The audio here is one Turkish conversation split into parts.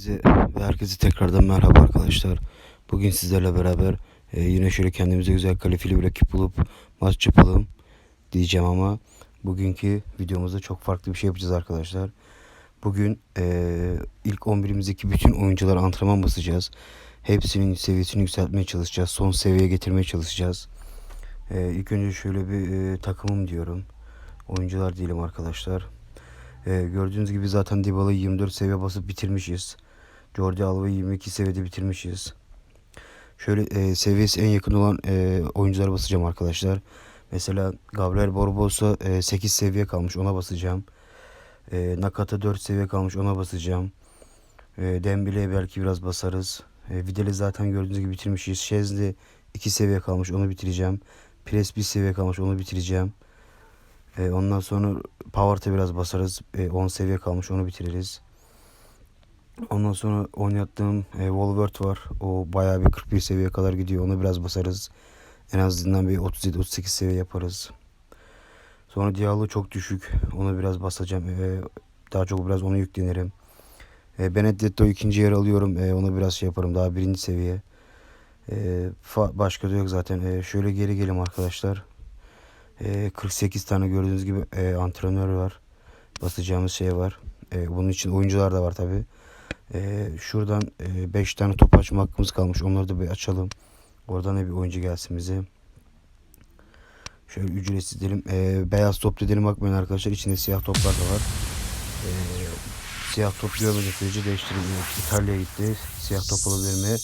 Hepinize ve herkese tekrardan merhaba arkadaşlar. Bugün sizlerle beraber e, yine şöyle kendimize güzel kalifili bir rakip bulup maç yapalım diyeceğim ama bugünkü videomuzda çok farklı bir şey yapacağız arkadaşlar. Bugün e, ilk 11'imizdeki bütün oyuncular antrenman basacağız. Hepsinin seviyesini yükseltmeye çalışacağız. Son seviyeye getirmeye çalışacağız. E, ilk önce şöyle bir e, takımım diyorum. Oyuncular diyelim arkadaşlar. Ee, gördüğünüz gibi zaten Dybala'yı 24 seviye basıp bitirmişiz. Jordi Alba'yı 22 seviyede bitirmişiz. Şöyle e, seviyesi en yakın olan e, oyunculara basacağım arkadaşlar. Mesela Gabriel Barbosa e, 8 seviye kalmış ona basacağım. E, Nakata 4 seviye kalmış ona basacağım. E, Dembele'ye belki biraz basarız. E, Vidal'i zaten gördüğünüz gibi bitirmişiz. Şezli 2 seviye kalmış onu bitireceğim. Pires 1 seviye kalmış onu bitireceğim. E, ondan sonra Power'ta biraz basarız. E, 10 seviye kalmış onu bitiririz. Ondan sonra oynattığım e, Wolvert var. O bayağı bir 41 seviye kadar gidiyor. Onu biraz basarız. En azından bir 37-38 seviye yaparız. Sonra Diallo çok düşük. Onu biraz basacağım. E, daha çok biraz onu yüklenirim. E, Benedetto ikinci yer alıyorum. E, onu biraz şey yaparım. Daha birinci seviye. E, başka da yok zaten. E, şöyle geri gelin arkadaşlar. E, 48 tane gördüğünüz gibi e, antrenör var. Basacağımız şey var. E, bunun için oyuncular da var tabi. E, şuradan 5 tane top açma hakkımız kalmış. Onları da bir açalım. Oradan da bir oyuncu gelsin bize. Şöyle ücretsiz diyelim. E, beyaz top dedim bakmayın arkadaşlar. İçinde siyah toplar da var. E, siyah top görmediği sürece değiştirelim. İtalya'ya gitti. Siyah top alabilir mi?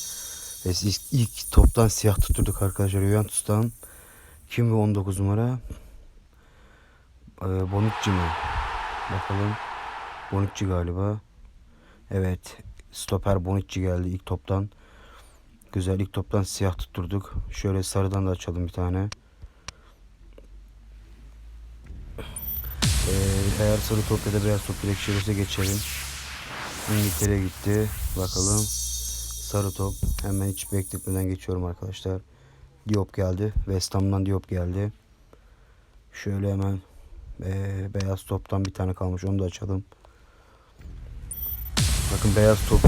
E, ilk, ilk toptan siyah tutturduk arkadaşlar. Juventus'tan. Kim ve 19 numara? Ee, Bonucci mi? Bakalım. Bonucci galiba. Evet. Stoper Bonucci geldi ilk toptan. Güzel ilk toptan siyah tutturduk. Şöyle sarıdan da açalım bir tane. Ee, eğer sarı top ya da beyaz top direkt çevirse geçelim. İngiltere'ye gitti. Bakalım. Sarı top. Hemen hiç bekletmeden geçiyorum arkadaşlar. Diop geldi. West Ham'dan Diop geldi. Şöyle hemen e, beyaz toptan bir tane kalmış. Onu da açalım. Bakın beyaz top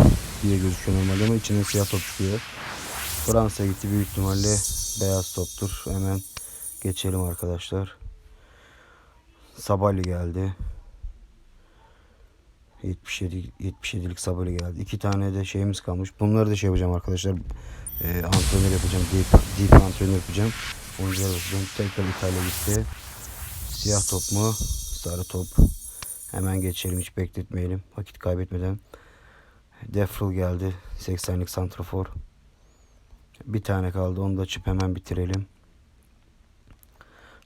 diye gözüküyor normalde ama içinden siyah top çıkıyor. Fransa gitti büyük ihtimalle beyaz toptur. Hemen geçelim arkadaşlar. Sabali geldi. 77 77'lik Sabali geldi. İki tane de şeyimiz kalmış. Bunları da şey yapacağım arkadaşlar e, antrenör yapacağım. Deep, deep antrenör yapacağım. Oyuncular yapacağım. Tekrar İtalya gitti. Siyah top mu? Sarı top. Hemen geçelim hiç bekletmeyelim. Vakit kaybetmeden. Defril geldi. 80'lik santrafor. Bir tane kaldı. Onu da açıp hemen bitirelim.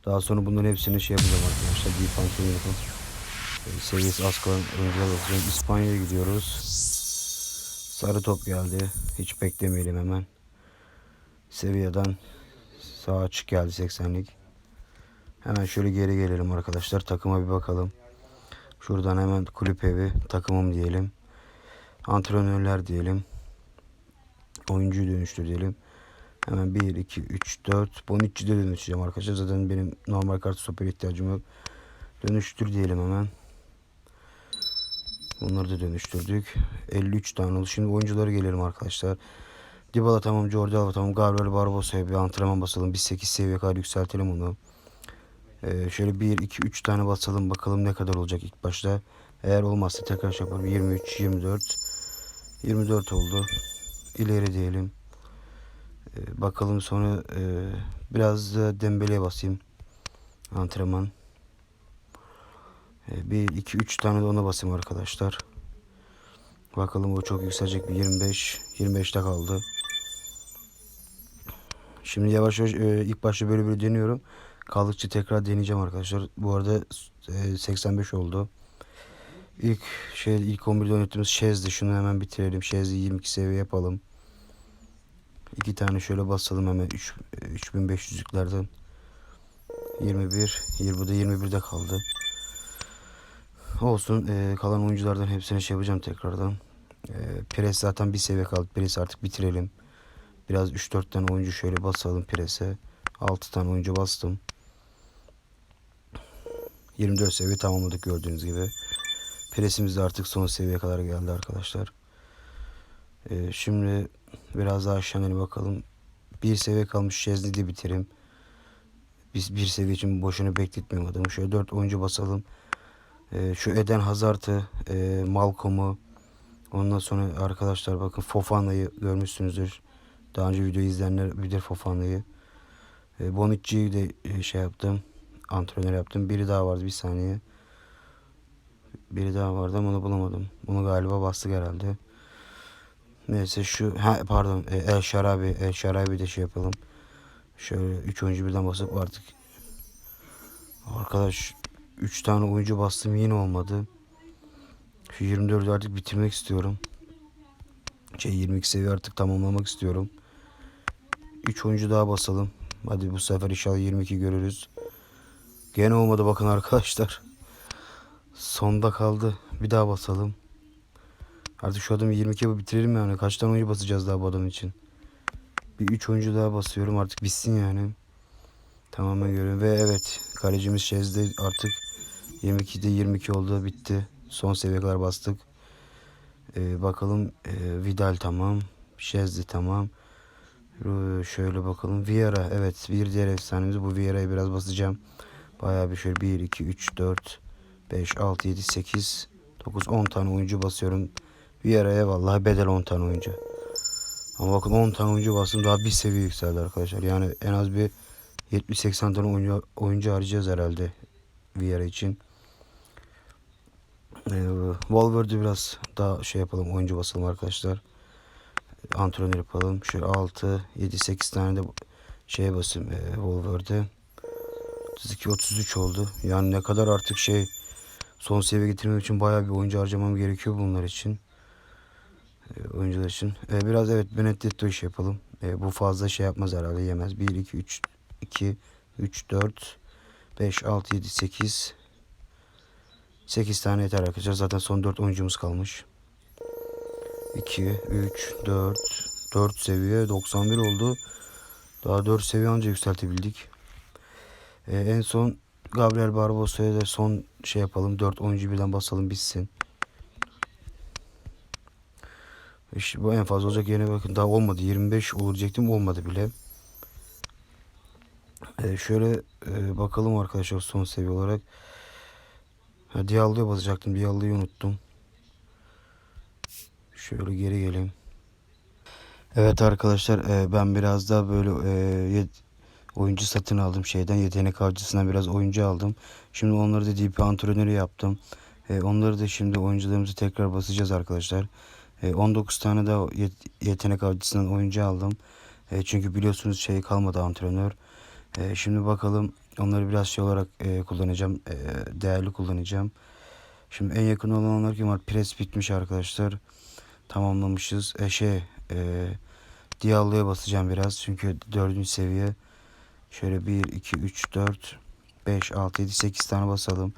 Daha sonra bunların hepsini şey yapacağım arkadaşlar. Deep antrenör yapalım. E, seviyesi az kalan oyuncular yapacağım. İspanya'ya gidiyoruz. Sarı top geldi. Hiç beklemeyelim hemen. Seviyeden sağ açık geldi 80'lik. Hemen şöyle geri gelelim arkadaşlar. Takıma bir bakalım. Şuradan hemen kulüp evi takımım diyelim. Antrenörler diyelim. Oyuncuyu dönüştür diyelim. Hemen 1, 2, 3, 4. Bonucci'de dönüşeceğim arkadaşlar. Zaten benim normal kart stoper ihtiyacım yok. Dönüştür diyelim hemen. Bunları da dönüştürdük. 53 tane oldu. Şimdi oyunculara gelelim arkadaşlar. Dybala tamam, Jordi Alba tamam, Gabriel Barbosa'ya bir antrenman basalım. Biz 8 seviye kadar yükseltelim onu. Ee, şöyle 1, 2, 3 tane basalım. Bakalım ne kadar olacak ilk başta. Eğer olmazsa tekrar şey yapalım. 23, 24. 24 oldu. İleri diyelim. Ee, bakalım sonra e, biraz da Dembele'ye basayım. Antrenman. 1, 2, 3 tane de ona basayım arkadaşlar. Bakalım o çok yükselecek bir 25. 25'te kaldı. Şimdi yavaş yavaş e, ilk başta böyle böyle deniyorum. Kaldıkça tekrar deneyeceğim arkadaşlar. Bu arada e, 85 oldu. İlk şey ilk 11'de oynadığımız Şez'di. Şunu hemen bitirelim. Şez'i 22 seviye yapalım. İki tane şöyle basalım hemen 3 3500'lüklerden. 21, 20 de 21'de kaldı. Olsun. E, kalan oyunculardan hepsini şey yapacağım tekrardan. E, Pires zaten bir seviye kaldı. Pires artık bitirelim. Biraz 3-4 tane oyuncu şöyle basalım Pires'e. 6 tane oyuncu bastım. 24 seviye tamamladık gördüğünüz gibi. Presimiz de artık son seviyeye kadar geldi arkadaşlar. Ee, şimdi biraz daha aşağı inelim bakalım. Bir seviye kalmış Şezni de bitireyim. Biz bir seviye için boşuna bekletmeyeyim adamı. Şöyle dört oyuncu basalım. Ee, şu Eden Hazard'ı, e, Malcolm'u, ondan sonra arkadaşlar bakın Fofana'yı görmüşsünüzdür. Daha önce videoyu izleyenler bilir Fofana'yı. E, Bonucci'yi de e, şey yaptım. Antrenör yaptım. Biri daha vardı bir saniye. Biri daha vardı ama onu bulamadım. Bunu galiba bastık herhalde. Neyse şu ha pardon e, El Şarabi El Şarabi de şey yapalım. Şöyle 3 oyuncu birden basıp artık Arkadaş 3 tane oyuncu bastım yine olmadı. Şu 24'ü artık bitirmek istiyorum. Şey 22 seviye artık tamamlamak istiyorum. 3 oyuncu daha basalım. Hadi bu sefer inşallah 22 görürüz. Gene olmadı bakın arkadaşlar. Sonda kaldı. Bir daha basalım. Artık şu adamı 22 yapıp bitirelim yani. Kaç tane oyuncu basacağız daha bu adam için. Bir 3 oyuncu daha basıyorum artık bitsin yani. Tamamen görüyorum. Ve evet kalecimiz Şez'de artık 22'de 22 oldu bitti. Son seviye kadar bastık. Ee, bakalım ee, Vidal tamam. Şez'de tamam. Şöyle bakalım. Vieira evet bir diğer efsanemiz bu Vieira'yı biraz basacağım. Bayağı bir şöyle 1, 2, 3, 4, 5, 6, 7, 8, 9, 10 tane oyuncu basıyorum. Vieira'ya vallahi bedel 10 tane oyuncu. Ama bakın 10 tane oyuncu bastım daha bir seviye yükseldi arkadaşlar. Yani en az bir 70-80 tane oyuncu, oyuncu harcayacağız herhalde Vieira için. Ee, Valverde'i biraz daha şey yapalım oyuncu basalım arkadaşlar. Antrenör yapalım. Şöyle 6, 7, 8 tane de şeye basayım e, Valverde. 32, 33 oldu. Yani ne kadar artık şey son seviye getirmek için bayağı bir oyuncu harcamam gerekiyor bunlar için. E, oyuncular için. E, biraz evet Benedetto iş yapalım. E, bu fazla şey yapmaz herhalde yemez. 1, 2, 3, 2, 3, 4, 5, 6, 7, 8. 8 tane yeter arkadaşlar. Zaten son 4 oyuncumuz kalmış. 2, 3, 4, 4 seviye 91 oldu. Daha 4 seviye anca yükseltebildik. Ee, en son Gabriel Barbosa'ya da son şey yapalım. 4 oyuncu birden basalım bitsin. İşte bu en fazla olacak yerine bakın daha olmadı. 25 olacaktım olmadı bile. Ee, şöyle e, bakalım arkadaşlar son seviye olarak. Ha, Diallo'ya basacaktım. Diallo'yu unuttum. Şöyle geri geleyim. Evet arkadaşlar e, ben biraz daha böyle e, oyuncu satın aldım şeyden yetenek avcısından biraz oyuncu aldım. Şimdi onları da DP antrenörü yaptım. E, onları da şimdi oyuncularımızı tekrar basacağız arkadaşlar. E, 19 tane daha yet- yetenek avcısından oyuncu aldım. E, çünkü biliyorsunuz şey kalmadı antrenör. E, şimdi bakalım onları biraz şey olarak e, kullanacağım. E, değerli kullanacağım. Şimdi en yakın olanlar kim var? Pres bitmiş arkadaşlar. Tamamlamışız. E şey e, Diallo'ya basacağım biraz. Çünkü dördüncü seviye. Şöyle 1, 2, 3, 4, 5, 6, 7, 8 tane basalım.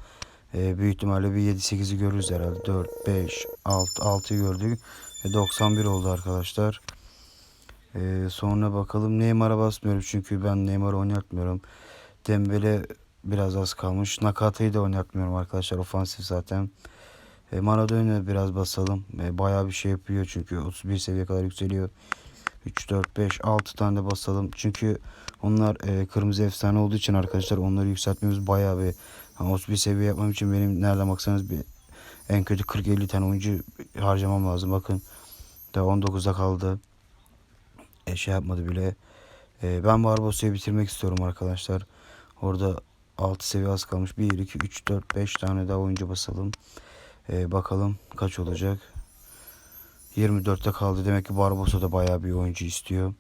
E, büyük ihtimalle bir 7-8'i görürüz herhalde. 4, 5, 6, 6'yı gördük. E, 91 oldu arkadaşlar. E, sonra bakalım Neymar'a basmıyorum. Çünkü ben Neymar'ı oynatmıyorum. Dembele biraz az kalmış. Nakata'yı da oynatmıyorum arkadaşlar. Ofansif zaten. E, Maradona biraz basalım. E, bayağı bir şey yapıyor çünkü 31 seviye kadar yükseliyor. 3, 4, 5, 6 tane de basalım. Çünkü onlar e, kırmızı efsane olduğu için arkadaşlar onları yükseltmemiz bayağı bir yani 31 seviye yapmam için benim nereden baksanız bir en kötü 40-50 tane oyuncu harcamam lazım. Bakın daha 19'da kaldı. E, şey yapmadı bile. E, ben Barbosa'yı bitirmek istiyorum arkadaşlar. Orada 6 seviye az kalmış. 1, 2, 3, 4, 5 tane daha oyuncu basalım. E, bakalım kaç olacak. 24'te kaldı. Demek ki Barbosa da bayağı bir oyuncu istiyor.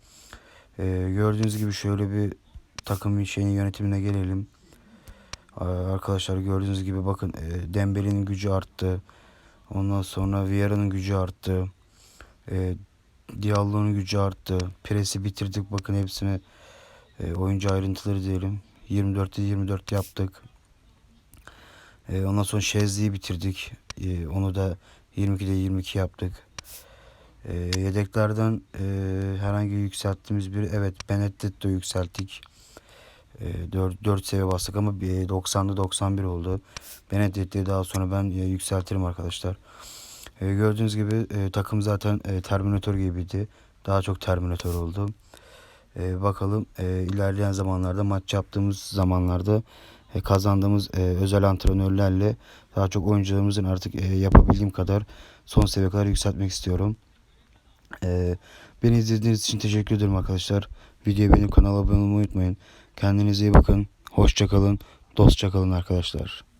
E, gördüğünüz gibi şöyle bir takım şeyin yönetimine gelelim. Ee, Arkadaşlar gördüğünüz gibi bakın e, Dembele'nin gücü arttı. Ondan sonra Vieira'nın gücü arttı. E, Diallo'nun gücü arttı. Presi bitirdik bakın hepsine e, oyuncu ayrıntıları diyelim. 24'te 24 yaptık. E, ondan sonra Şezli'yi bitirdik. E, onu da 22'de 22 yaptık. E, yedeklerden e, herhangi yükselttiğimiz bir evet Benedetto yükselttik. E, 4, 4 seviye bastık ama bir 90'da 91 oldu. Benedetto'yu daha sonra ben e, yükseltirim arkadaşlar. E, gördüğünüz gibi e, takım zaten e, Terminator gibiydi. Daha çok Terminator oldu. E, bakalım e, ilerleyen zamanlarda maç yaptığımız zamanlarda e, kazandığımız e, özel antrenörlerle daha çok oyuncularımızın artık e, yapabildiğim kadar son seviyeye kadar yükseltmek istiyorum. E, beni izlediğiniz için teşekkür ederim arkadaşlar. Videoyu beğenip kanala abone olmayı unutmayın. Kendinize iyi bakın. Hoşça kalın. Dostça kalın arkadaşlar.